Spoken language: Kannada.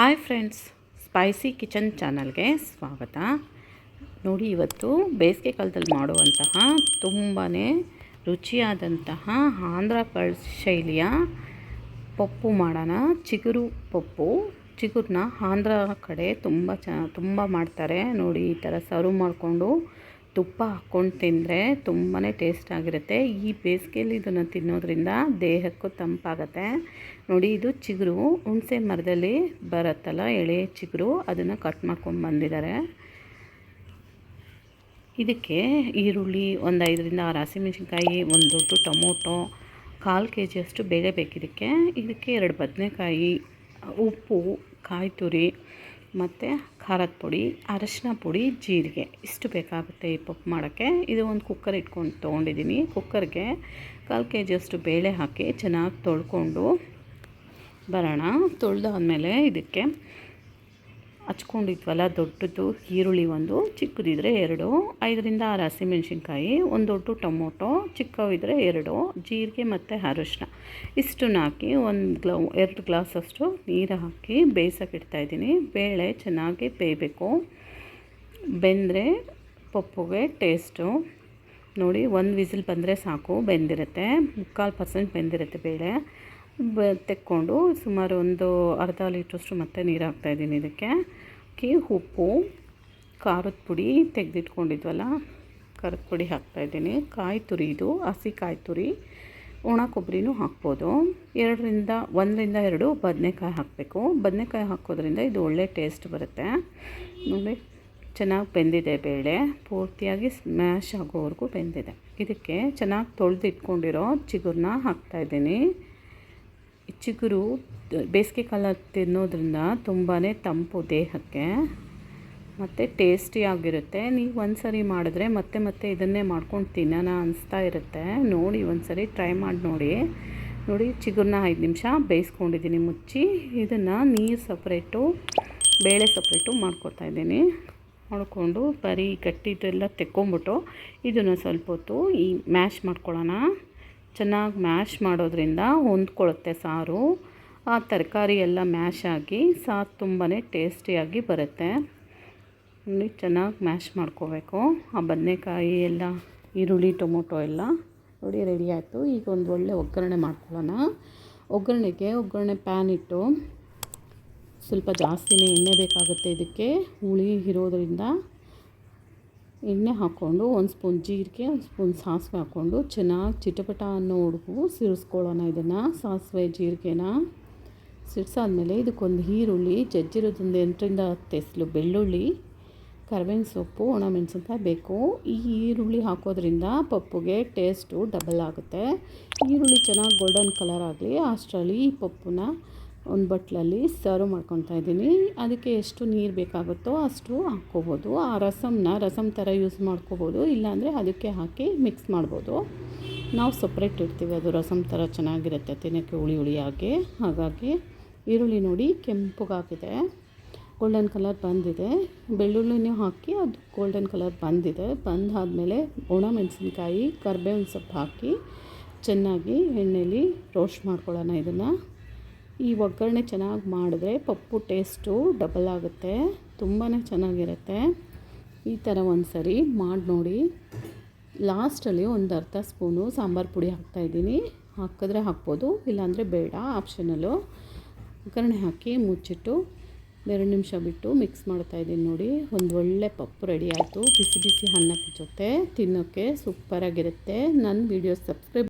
ಹಾಯ್ ಫ್ರೆಂಡ್ಸ್, ಸ್ಪೈಸಿ ಕಿಚನ್ ಚಾನಲ್ಗೆ ಸ್ವಾಗತ. ನೋಡಿ, ಇವತ್ತು ಬೇಸಿಗೆ ಕಾಲದಲ್ಲಿ ಮಾಡುವಂತಹ ತುಂಬಾ ರುಚಿಯಾದಂತಹ ಆಂಧ್ರ ಶೈಲಿಯ ಪಪ್ಪು ಮಾಡೋಣ. ಚಿಗುರು ಪಪ್ಪು. ಚಿಗುರನ್ನ ಆಂಧ್ರ ಕಡೆ ತುಂಬ ಚ, ತುಂಬ ಮಾಡ್ತಾರೆ. ನೋಡಿ, ಈ ಥರ ಸರ್ವ್ ಮಾಡಿಕೊಂಡು ತುಪ್ಪ ಹಾಕ್ಕೊಂಡು ತಿಂದರೆ ತುಂಬಾ ಟೇಸ್ಟ್ ಆಗಿರುತ್ತೆ. ಈ ಬೇಸಿಗೆಯಲ್ಲಿ ಇದನ್ನು ತಿನ್ನೋದ್ರಿಂದ ದೇಹಕ್ಕೂ ತಂಪಾಗುತ್ತೆ. ನೋಡಿ, ಇದು ಚಿಗುರು. ಹುಣಸೆ ಮರದಲ್ಲಿ ಬರುತ್ತಲ್ಲ, ಎಳೆ ಚಿಗುರು, ಅದನ್ನು ಕಟ್ ಮಾಡ್ಕೊಂಡು ಬಂದಿದ್ದಾರೆ ಇದಕ್ಕೆ ಈರುಳ್ಳಿ ಒಂದು ಐದರಿಂದ ಆರು ಹಸಿಮೆಣ್ಸಿನ್ಕಾಯಿ, ಒಂದು ದೊಡ್ಡ ಟೊಮೊಟೊ, ಕಾಲು ಕೆ ಜಿಯಷ್ಟು ಬೇಳೆ ಬೇಕಿದ್ದಕ್ಕೆ ಇದಕ್ಕೆ ಎರಡು ಬದನೆಕಾಯಿ, ಉಪ್ಪು, ಕಾಯಿ ತುರಿ ಮತ್ತು ಖಾರದ ಪುಡಿ, ಅರಶಿನ ಪುಡಿ, ಜೀರಿಗೆ. ಇಷ್ಟು ಬೇಕಾಗುತ್ತೆ ಈ ಪಪ್ಪು ಮಾಡೋಕ್ಕೆ. ಇದು ಒಂದು ಕುಕ್ಕರ್ ಇಟ್ಕೊಂಡು ತೊಗೊಂಡಿದ್ದೀನಿ. ಕುಕ್ಕರ್ಗೆ ಕಾಲು ಕೆ ಜಿಯಷ್ಟು ಬೇಳೆ ಹಾಕಿ ಚೆನ್ನಾಗಿ ತೊಳ್ಕೊಂಡು ಬರೋಣ. ತೊಳೆದಾದ್ಮೇಲೆ ಇದಕ್ಕೆ ಹಚ್ಕೊಂಡಿದ್ವಲ್ಲ, ದೊಡ್ಡದು ಈರುಳ್ಳಿ ಒಂದು, ಚಿಕ್ಕದಿದ್ರೆ ಎರಡು, ಐದರಿಂದ ಆರು ಹಸಿಮೆಣ್ಸಿನ್ಕಾಯಿ, ಒಂದು ದೊಡ್ಡ ಟೊಮೊಟೊ, ಚಿಕ್ಕವಿದ್ರೆ ಎರಡು, ಜೀರಿಗೆ ಮತ್ತು ಅರಶಿನ. ಇಷ್ಟನ್ನ ಹಾಕಿ ಒಂದು ಗ್ಲೌ, ಎರಡು ಗ್ಲಾಸಷ್ಟು ನೀರು ಹಾಕಿ ಬೇಯಿಸೋಕೆ ಇಡ್ತಾಯಿದ್ದೀನಿ ಬೇಳೆ ಚೆನ್ನಾಗಿ ಬೇಯಬೇಕು. ಬೆಂದರೆ ಪಪ್ಪುಗೆ ಟೇಸ್ಟು. ನೋಡಿ, ಒಂದು ವಿಸಿಲ್ ಬಂದರೆ ಸಾಕು, ಬೆಂದಿರುತ್ತೆ. ಮುಕ್ಕಾಲು ಪರ್ಸೆಂಟ್ ಬೆಂದಿರುತ್ತೆ ಬೇಳೆ. ತೆಕ್ಕೊಂಡು ಸುಮಾರು ಒಂದು ಅರ್ಧ ಲೀಟ್ರಷ್ಟು ಮತ್ತೆ ನೀರು ಹಾಕ್ತಾಯಿದ್ದೀನಿ ಇದಕ್ಕೆ. ಅಕ್ಕಿ, ಉಪ್ಪು, ಖಾರದ ಪುಡಿ ತೆಗೆದಿಟ್ಕೊಂಡಿದ್ವಲ್ಲ, ಖಾರದ ಪುಡಿ ಹಾಕ್ತಾಯಿದ್ದೀನಿ ಕಾಯಿ ತುರಿ ಇದು, ಹಸಿ ಕಾಯಿ ತುರಿ. ಒಣ ಕೊಬ್ಬರಿನೂ ಹಾಕ್ಬೋದು. ಎರಡರಿಂದ, ಒಂದರಿಂದ ಎರಡು ಬದನೆಕಾಯಿ ಹಾಕಬೇಕು. ಬದನೆಕಾಯಿ ಹಾಕೋದ್ರಿಂದ ಇದು ಒಳ್ಳೆ ಟೇಸ್ಟ್ ಬರುತ್ತೆ. ನೋಡಿ, ಚೆನ್ನಾಗಿ ಬೆಂದಿದೆ ಬೇಳೆ. ಪೂರ್ತಿಯಾಗಿ ಸ್ಮ್ಯಾಶ್ ಆಗೋವರೆಗೂ ಬೆಂದಿದೆ. ಇದಕ್ಕೆ ಚೆನ್ನಾಗಿ ತೊಳೆದಿಟ್ಕೊಂಡಿರೋ ಚಿಗುರನ್ನ ಹಾಕ್ತಾಯಿದ್ದೀನಿ ಚಿಗುರು ಬೇಸಿಗೆ ಕಾಲ ತಿನ್ನೋದ್ರಿಂದ ತುಂಬಾ ತಂಪು ದೇಹಕ್ಕೆ, ಮತ್ತು ಟೇಸ್ಟಿಯಾಗಿರುತ್ತೆ ನೀವು ಒಂದು ಸರಿ ಮಾಡಿದ್ರೆ ಮತ್ತೆ ಮತ್ತೆ ಇದನ್ನೇ ಮಾಡ್ಕೊಂಡು ತಿನ್ನೋಣ ಅನಿಸ್ತಾ ಇರುತ್ತೆ. ನೋಡಿ ಒಂದು ಸರಿ ಟ್ರೈ ಮಾಡಿ ನೋಡಿ. ನೋಡಿ ಚಿಗುರನ್ನ ಐದು ನಿಮಿಷ ಬೇಯಿಸ್ಕೊಂಡಿದ್ದೀನಿ, ಮುಚ್ಚಿ ಇದನ್ನು ನೀರು ಸಪ್ರೇಟು, ಬೇಳೆ ಸಪ್ರೇಟು ಮಾಡ್ಕೊತಾ ಇದ್ದೀನಿ. ಮಾಡಿಕೊಂಡು ಬರೀ ಗಟ್ಟಿದೆಲ್ಲ ತೆಕ್ಕೊಂಬಿಟ್ಟು ಇದನ್ನು ಸ್ವಲ್ಪ ಹೊತ್ತು ಈ ಮ್ಯಾಶ್ ಮಾಡ್ಕೊಳ್ಳೋಣ. ಚೆನ್ನಾಗಿ ಮ್ಯಾಶ್ ಮಾಡೋದ್ರಿಂದ ಹೊಂದ್ಕೊಳ್ಳುತ್ತೆ ಸಾರು. ಆ ತರಕಾರಿ ಎಲ್ಲ ಮ್ಯಾಶ್ ಆಗಿ ಸಾರು ತುಂಬಾ ಟೇಸ್ಟಿಯಾಗಿ ಬರುತ್ತೆ. ನೋಡಿ, ಚೆನ್ನಾಗಿ ಮ್ಯಾಶ್ ಮಾಡ್ಕೋಬೇಕು. ಆ ಬದನೆಕಾಯಿ ಎಲ್ಲ, ಈರುಳ್ಳಿ, ಟೊಮೊಟೊ ಎಲ್ಲ ನೋಡಿ ರೆಡಿ ಆಯಿತು. ಈಗ ಒಂದು ಒಳ್ಳೆ ಒಗ್ಗರಣೆ ಮಾಡ್ಕೊಳ್ಳೋಣ. ಒಗ್ಗರಣೆಗೆ ಒಗ್ಗರಣೆ ಪ್ಯಾನ್ ಇಟ್ಟು ಸ್ವಲ್ಪ ಜಾಸ್ತಿನೇ ಎಣ್ಣೆ ಬೇಕಾಗುತ್ತೆ. ಇದಕ್ಕೆ ಹುಳಿ ಇರೋದ್ರಿಂದ ಎಣ್ಣೆ ಹಾಕ್ಕೊಂಡು ಒಂದು ಸ್ಪೂನ್ ಜೀರಿಗೆ, ಒಂದು ಸ್ಪೂನ್ ಸಾಸಿವೆ ಹಾಕ್ಕೊಂಡು ಚೆನ್ನಾಗಿ ಚಿಟಪಟ ಅನ್ನೋವರೆಗೂ ಸಿಡಿಸ್ಕೊಳ್ಳೋಣ ಇದನ್ನು. ಸಾಸಿವೆ, ಜೀರಿಗೆನ ಸಿಡ್ಸಾದ್ಮೇಲೆ ಇದಕ್ಕೊಂದು ಈರುಳ್ಳಿ ಜಜ್ಜಿರೋದೊಂದು ಎಂಟರಿಂದ ಹತ್ತು ಎಸಲು ಬೆಳ್ಳುಳ್ಳಿ, ಕರ್ಬೇವಿನ ಸೊಪ್ಪು ಒಣಮೆಣಸಿನ್ಕಾಯಿ ಬೇಕು. ಈ ಈರುಳ್ಳಿ ಹಾಕೋದ್ರಿಂದ ಪಪ್ಪುಗೆ ಟೇಸ್ಟು ಡಬಲ್ ಆಗುತ್ತೆ. ಈರುಳ್ಳಿ ಚೆನ್ನಾಗಿ ಗೋಲ್ಡನ್ ಕಲರ್ ಆಗಲಿ, ಅಷ್ಟರಲ್ಲಿ ಈ ಪಪ್ಪುನ ಒಂದು ಬಟ್ಲಲ್ಲಿ ಸರ್ವ್ ಮಾಡ್ಕೊತಾ ಇದ್ದೀನಿ. ಅದಕ್ಕೆ ಎಷ್ಟು ನೀರು ಬೇಕಾಗುತ್ತೋ ಅಷ್ಟು ಹಾಕ್ಕೋಬೋದು. ಆ ರಸಮ್ನ, ರಸಮ್ ಥರ ಯೂಸ್ ಮಾಡ್ಕೋಬೋದು. ಇಲ್ಲಾಂದರೆ ಅದಕ್ಕೆ ಹಾಕಿ ಮಿಕ್ಸ್ ಮಾಡ್ಬೋದು. ನಾವು ಸಪ್ರೇಟ್ ಇಡ್ತೀವಿ. ಅದು ರಸಮ್ ಥರ ಚೆನ್ನಾಗಿರುತ್ತೆ ತಿನ್ನೋಕ್ಕೆ ಹುಳಿ ಹುಳಿಯಾಗಿ. ಹಾಗಾಗಿ ಈರುಳ್ಳಿ ನೋಡಿ ಕೆಂಪಗಾಗಿದೆ. ಗೋಲ್ಡನ್ ಕಲರ್ ಬಂದಿದೆ. ಬೆಳ್ಳುಳ್ಳಿನೂ ಹಾಕಿ ಅದು ಗೋಲ್ಡನ್ ಕಲರ್ ಬಂದಿದೆ. ಬಂದಾದಮೇಲೆ ಒಣ ಮೆಣಸಿನ್ಕಾಯಿ, ಕರ್ಬೇವಿನ ಸೊಪ್ಪು ಹಾಕಿ ಚೆನ್ನಾಗಿ ಎಣ್ಣೆಯಲ್ಲಿ ರೋಸ್ಟ್ ಮಾಡ್ಕೊಳ್ಳೋಣ ಇದನ್ನು. ಈ ಒಗ್ಗರಣೆ ಚೆನ್ನಾಗಿ ಮಾಡಿದ್ರೆ ಪಪ್ಪು ಟೇಸ್ಟು ಡಬಲ್ ಆಗುತ್ತೆ ತುಂಬಾ ಚೆನ್ನಾಗಿರುತ್ತೆ. ಈ ಥರ ಒಂದು ಸರಿ ಮಾಡಿ ನೋಡಿ. ಲಾಸ್ಟಲ್ಲಿ ಒಂದು ಅರ್ಧ ಸ್ಪೂನು ಸಾಂಬಾರು ಪುಡಿ ಹಾಕ್ತಾಯಿದ್ದೀನಿ ಹಾಕಿದ್ರೆ ಹಾಕ್ಬೋದು, ಇಲ್ಲಾಂದರೆ ಬೇಡ ಆಪ್ಷನಲ್ಲು ಒಗ್ಗರಣೆ ಹಾಕಿ ಮುಚ್ಚಿಟ್ಟು ಎರಡು ನಿಮಿಷ ಬಿಟ್ಟು ಮಿಕ್ಸ್ ಮಾಡ್ತಾಯಿದ್ದೀನಿ ನೋಡಿ. ಒಂದು ಒಳ್ಳೆ ಪಪ್ಪು ರೆಡಿ ಆಯಿತು. ಬಿಸಿ ಬಿಸಿ ಅನ್ನಕ್ಕೆ ಜೊತೆ ತಿನ್ನೋಕ್ಕೆ ಸೂಪರಾಗಿರುತ್ತೆ ನನ್ನ ವೀಡಿಯೋ ಸಬ್ಸ್ಕ್ರೈಬ್